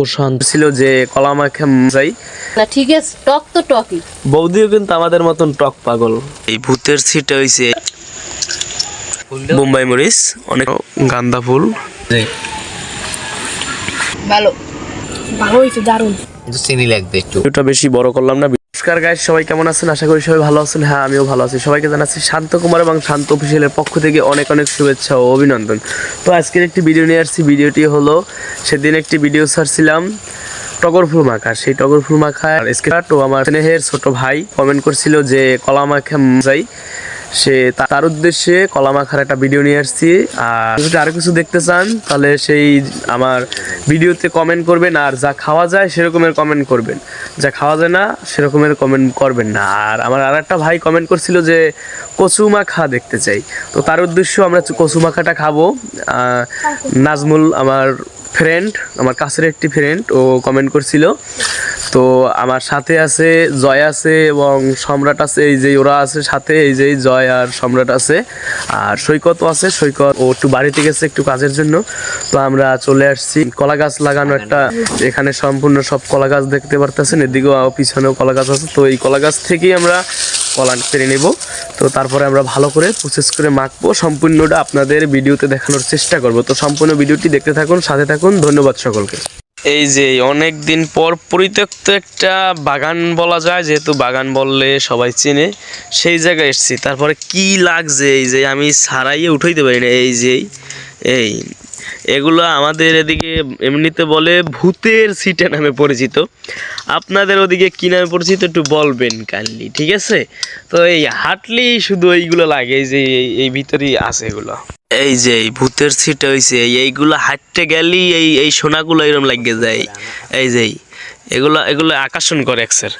প্রশান্ত ছিল যে কলা মাখা যাই না ঠিক আছে টক তো টকই। বৌদিও কিন্তু আমাদের মতন টক পাগল। এই ভূতের সিট হইছে। বোম্বাই মরিচ অনেক গান্দা ফুল। ভালো। ভালো হয়েছে দারুণ। চিনি লাগবে একটু। ভিডিওটা বেশি বড় করলাম না। নমস্কার গাইস সবাই কেমন আছেন? আশা করি সবাই ভালো আছেন। হ্যাঁ আমিও ভালো আছি। সবাইকে জানাচ্ছি শান্ত কুমার এবং শান্ত অফিসিয়ালের পক্ষ থেকে অনেক অনেক শুভেচ্ছা ও অভিনন্দন। তো আজকের একটি ভিডিও নিয়ে আসছি। ভিডিওটি হলো সেদিন একটি ভিডিও ছাড়ছিলাম টগর ফুল মাখা সেই টগর ফুল মাখা ও আমার স্নেহের ছোট ভাই কমেন্ট করছিল যে কলা মাখা যাই সে তার উদ্দেশ্যে কলা মাখার একটা ভিডিও নিয়ে আসছি। আর যদি আরও কিছু দেখতে চান, তাহলে সেই আমার ভিডিওতে কমেন্ট করবেন, আর যা খাওয়া যায় সেরকমের কমেন্ট করবেন। যা খাওয়া যায় না, সেরকমের কমেন্ট করবেন না। আর আমার আর একটা ভাই কমেন্ট করছিল যে, কচু মাখা দেখতে চাই। তো তার উদ্দেশ্য আমরা কচু মাখাটা খাব। নাজমুল, আমার ফ্রেন্ড আমার কাছের একটি ফ্রেন্ড ও কমেন্ট করছিল। তো আমার সাথে আছে, জয় আছে এবং সম্রাট আছে, এই যে ওরা আছে সাথে, এই যে জয় আর সম্রাট আছে। আর সৈকতও আছে, সৈকত ও একটু বাড়িতে গেছে একটু কাজের জন্য। তো আমরা চলে আসছি। কলা গাছ লাগানো একটা, এখানে সম্পূর্ণ সব কলা গাছ দেখতে পারতেছেন। এদিকেও পিছনেও কলা গাছ আছে। তো এই কলা গাছ থেকেই আমরা কলা পেরে নেব। তো তারপরে আমরা ভালো করে প্রসেস করে মাখবো। সম্পূর্ণটা আপনাদের ভিডিওতে দেখানোর চেষ্টা করব। তো সম্পূর্ণ ভিডিওটি দেখতে থাকুন, সাথে থাকুন। ধন্যবাদ সকলকে। এই যে অনেক দিন পর পরিত্যক্ত একটা বাগান বলা যায়, যেহেতু বাগান বললে সবাই চেনে, সেই জায়গায় এসেছি। তারপরে কি লাগছে? এই যে আমি সারাইয়ে উঠাইতে পারি না। এই যে এই, এগুলো আমাদের এদিকে এমনিতে বলে ভূতের সিটে নামে পরিচিত। আপনাদের ওদিকে কি নামে পরিচিত একটু বলবেন কাইন্ডলি ঠিক আছে? তো এই হাঁটলেই শুধু এইগুলো লাগে, এই যে এই- ভিতরেই আছে এগুলো। এই যে এই ভূতের সিট হয়েছে এই, এইগুলো হাঁটতে গেলেই এই এই সোনাগুলো এরম লাগে যায়। এই যে। এগুলো এগুলো আকর্ষণ করে এক্সের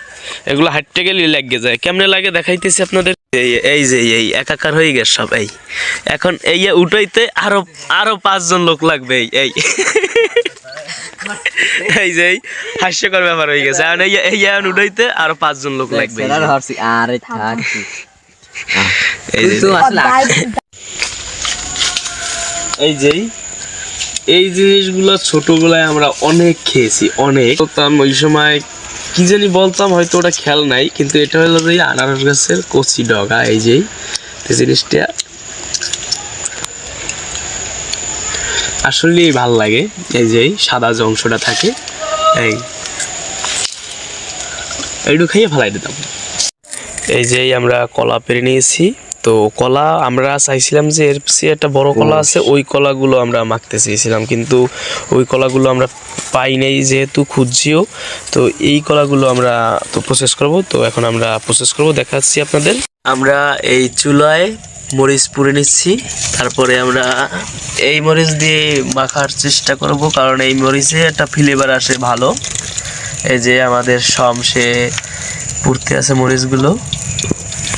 এগুলো হাঁটতে গেলেই লাগিয়ে যায়। কেমনে লাগে দেখাইতেছি আপনাদের? এই যে এই একাকার হয়ে গেছে সব এই। এখন এই উঠাইতে আরও আরও পাঁচজন লোক লাগবে এই এই। এই যে এই হাস্যকর ব্যাপার হয়ে গেছে। এখন এই এই এখন উঠাইতে আরও পাঁচজন লোক লাগবে এই যে। আরে থাক এই যে- এই যেই এই জিনিসগুলো ছোটবেলায় আমরা অনেক খেয়েছি, অনেক। বলতাম ওই সময়, কি জানি বলতাম, হয়তো ওটা খেয়াল নাই, কিন্তু এটা হলো যে আনারস গাছের কচি ডগা, এই যেই জিনিসটা। আসলেই ভালো লাগে, এই যে সাদা যে অংশটা থাকে, এই। এইটু খাইয়ে ফেলাই দিতাম। এই যে আমরা কলা পেরে নিয়েছি। তো কলা আমরা চাইছিলাম যে এর চেয়ে একটা বড় কলা আছে ওই কলাগুলো আমরা মাখতে চেয়েছিলাম। কিন্তু ওই কলাগুলো আমরা পাই নাই যেহেতু খুঁজছিও। তো এই কলাগুলো আমরা তো প্রসেস করব। তো এখন আমরা প্রসেস করব দেখাচ্ছি আপনাদের। আমরা এই চুলায় মরিচ পুড়ে নিচ্ছি। তারপরে আমরা এই মরিচ দিয়ে মাখার চেষ্টা করব কারণ এই মরিচে একটা ফ্লেভার আসে ভালো। এই যে আমাদের সমসে পুড়তে আছে মরিচগুলো।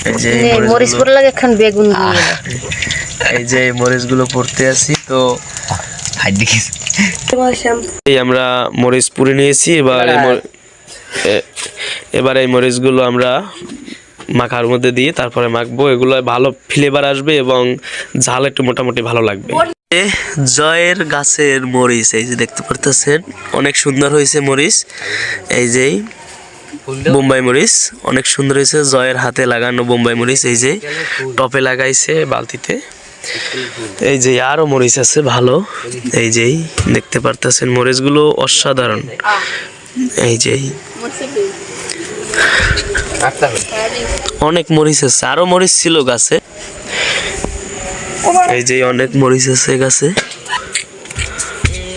এই যে এই মরিচ মরিচগুলো- লাগে এখন বেগুন এই যে মরিচগুলো পড়তে আছি তো এই আমরা মরিচ পুড়ে নিয়েছি এবার এই এবার এই মরিচগুলো আমরা মাখার মধ্যে দিয়ে তারপরে মাখবো। এগুলো ভালো ফ্লেভার আসবে এবং ঝাল একটু মোটামুটি ভালো লাগবে। জয়ের গাছের মরিচ এই যে দেখতে পারতেছেন অনেক সুন্দর হয়েছে মরিচ। এই যে বোম্বাই মরিচ অনেক সুন্দর হয়েছে। জয়ের হাতে লাগানো বোম্বাই মরিচ এই যে টপে লাগাইছে বালতিতে। এই যে আরও মরিচ আছে ভালো। এই যে দেখতে পারতেছেন মরিচগুলো অসাধারণ। এই যে অনেক মরিচ আছে আরও মরিচ ছিল গাছে। এই যে অনেক মরিচ আছে গাছে।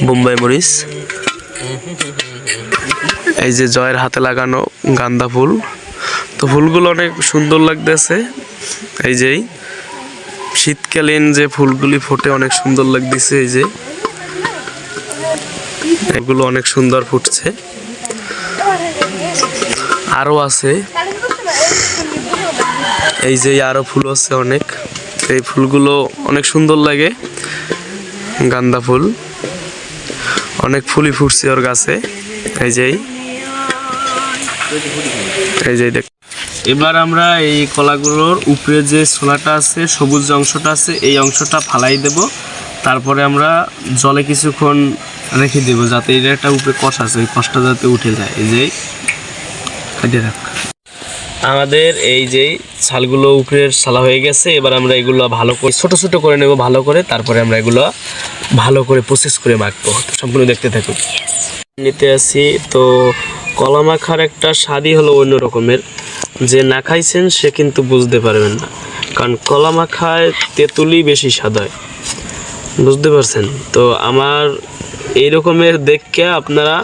বোম্বাই মরিচ। এই যে জয়ের হাতে লাগানো গান্দা ফুল। তো ফুলগুলো অনেক সুন্দর লাগতেছে। এই যেই শীতকালীন যে ফুলগুলি ফোটে অনেক সুন্দর লাগতেছে এই যে। এগুলো অনেক সুন্দর ফুটছে। আরও আছে। এই যে আরও ফুল আছে অনেক। এই ফুলগুলো অনেক সুন্দর লাগে। গান্দা ফুল। অনেক ফুলই ফুটছে ওর গাছে। এই যে এই যে দেখ। এবার আমরা এই কলাগুলোর উপরে যে ছোলাটা আছে, সবুজ যে অংশটা আছে, এই অংশটা ফালাই দেব। তারপরে আমরা জলে কিছুক্ষণ রেখে দেবো যাতে এর একটা উপরে কষ আছে, ওই কষটা যাতে উঠে যায়। এই যে কেটে রাখ। আমাদের এই যে ছালগুলো উপরের সালা হয়ে গেছে, এবার আমরা এগুলো ভালো করে, ছোট ছোট করে নেব ভালো করে। তারপরে আমরা এগুলো ভালো করে প্রসেস করে মাখবো। সম্পূর্ণ দেখতে থাকুন। নিতে আসি, তো কলা মাখার একটা স্বাদই হলো অন্য রকমের যে না খাইছেন সে কিন্তু বুঝতে পারবেন না। কারণ কলা মাখায় তেঁতুলই বেশি স্বাদ হয়। বুঝতে পারছেন? তো আমার এই রকমের দেখকে আপনারা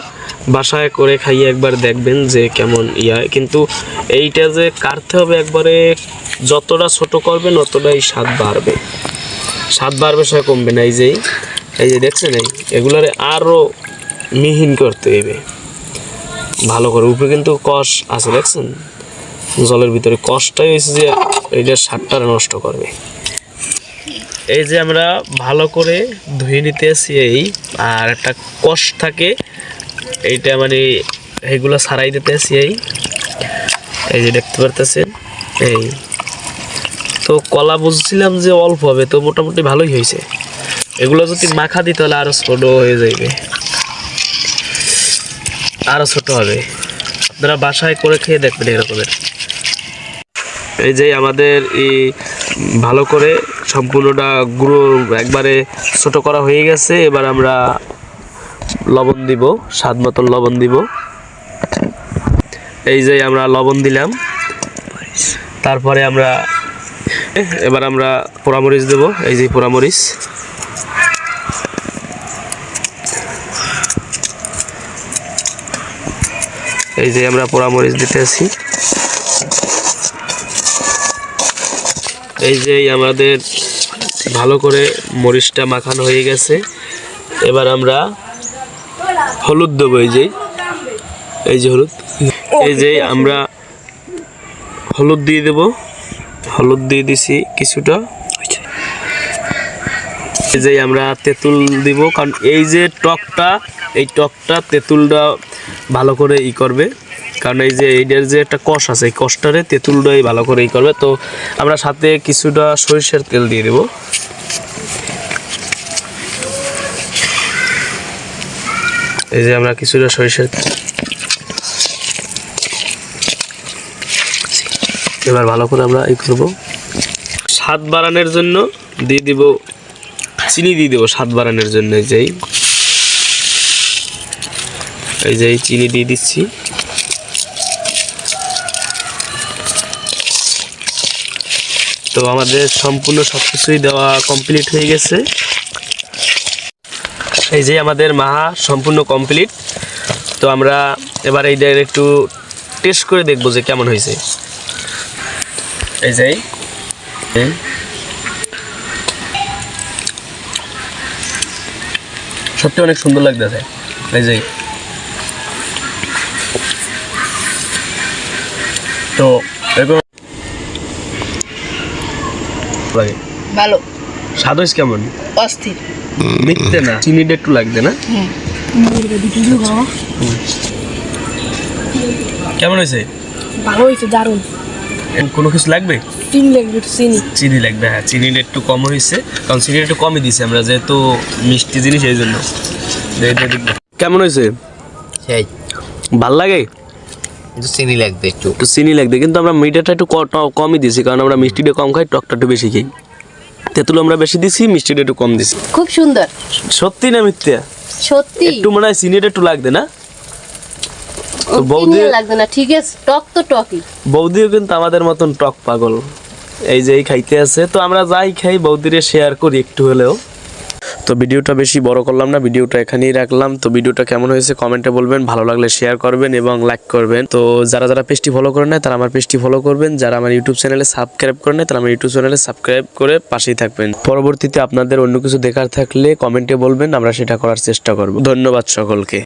বাসায় করে খাইয়ে একবার দেখবেন যে কেমন ইয়া কিন্তু এইটা যে কাটতে হবে একবারে যতটা ছোট করবেন অতটাই স্বাদ বাড়বে। স্বাদ বাড়বে সে কমবে না। এই যে এই যে দেখছেন এই, এগুলারে আরও মিহিন করতে হবে ভালো করে। উপরে কিন্তু কষ আছে, দেখছেন? জলের ভিতরে কষটাই হয়েছে যে, এইটার স্বাদটা নষ্ট করবে। এই যে আমরা ভালো করে ধুয়ে নিতে আসি এই, আর একটা কষ থাকে, এইটা মানে এইগুলো সারাই দিতে আসি এই। এই যে দেখতে পারতেছেন, এই। তো কলা বুঝছিলাম যে অল্প হবে, তো মোটামুটি ভালোই হয়েছে এগুলো যদি মাখা দিতে হলে আরও ছোট হয়ে যাইবে। আরও ছোট হবে। আপনারা বাসায় করে খেয়ে দেখবেন এরকমের। এই যে আমাদের এই ভালো করে সম্পূর্ণটা গুঁড়ো একবারে ছোট করা হয়ে গেছে। এবার আমরা লবণ দিব, স্বাদ মতন লবণ দিব। এই যে আমরা লবণ দিলাম। তারপরে আমরা এবার আমরা পোড়ামরিচ দেব। এই যে পোড়ামরিচ। এই যে আমরা পোড়ামরিচ দিতে আছি এই যে আমাদের ভালো করে মরিচটা মাখানো হয়ে গেছে। এবার আমরা হলুদ দেবো এই যে। এই যে হলুদ। এই যে আমরা হলুদ দিয়ে দেব। হলুদ দিয়ে দিছি কিছুটা। এই যে আমরা তেঁতুল দিব, কারণ এই যে টকটা, এই টকটা তেঁতুলটা ভালো করে ই করবে। কারণ এই যে এইটার যে একটা কষ আছে, এই কষটারে তেঁতুলটাই ভালো করে ই করবে। তো আমরা সাথে কিছুটা সরিষার তেল দিয়ে দেব। এই যে আমরা কিছুটা সরিষার এবার ভালো করে আমরা ই করব। স্বাদ বাড়ানোর জন্য দিয়ে দিব, চিনি দিয়ে দেবো স্বাদ বাড়ানোর জন্য যেই এই যে চিনি দিয়ে দিচ্ছি। তো আমাদের সম্পূর্ণ সব কিছুই দেওয়া কমপ্লিট হয়ে গেছে। এই যে আমাদের মাহা সম্পূর্ণ কমপ্লিট তো আমরা এবার এই একটু টেস্ট করে দেখব যে কেমন হয়েছে। এই যে। সত্যি অনেক সুন্দর লাগতেছে। এই যে তো এরকম লাগে। ভালো। স্বাদ হয়েছে কেমন? অস্থির। মিথ্যে না চিনিটা একটু লাগবে না? কেমন হয়েছে? ভালো হয়েছে দারুণ। কোনো কিছু লাগবে? চিনি লাগবে চিনি। চিনি লাগবে হ্যাঁ চিনিটা একটু কম হয়েছে কারণ চিনিটা একটু কমই দিছি আমরা যেহেতু মিষ্টি জিনিস এই জন্য। কেমন হয়েছে? সেই। ভালো লাগে? চিনি লাগবে একটু। একটু চিনি লাগবে কিন্তু আমরা মিঠাটা একটু ট- কমই দিছি কারণ আমরা মিষ্টিটা কম খাই টকটা একটু বেশি খাই। তেঁতুল আমরা বেশি দিছি মিষ্টিটা একটু কম দিছি। খুব সুন্দর। সত্যি না মিথ্যা? সত্যি। একটু মনে হয় চিনিটা একটু লাগবে না? বৌদি- লাগবে না ঠিক আছে টক তো টকই। বৌদিও কিন্তু আমাদের মতন টক পাগল। এই যে এই খাইতে আছে তো আমরা যাই খাই বৌদিরে শেয়ার করি একটু হলেও। তো ভিডিওটা বেশি বড় করলাম না, ভিডিওটা এখানেই রাখলাম। তো ভিডিওটা কেমন হয়েছে কমেন্টে বলবেন, ভালো লাগলে শেয়ার করবেন এবং লাইক করবেন। তো যারা যারা পেজটি ফলো করে নেয় তারা আমার পেজটি ফলো করবেন। যারা আমার ইউটিউব চ্যানেলে সাবস্ক্রাইব করে নেয় তারা আমার ইউটিউব চ্যানেলে সাবস্ক্রাইব করে পাশেই থাকবেন। পরবর্তীতে আপনাদের অন্য কিছু দেখার থাকলে কমেন্টে বলবেন, আমরা সেটা করার চেষ্টা করব। ধন্যবাদ সকলকে।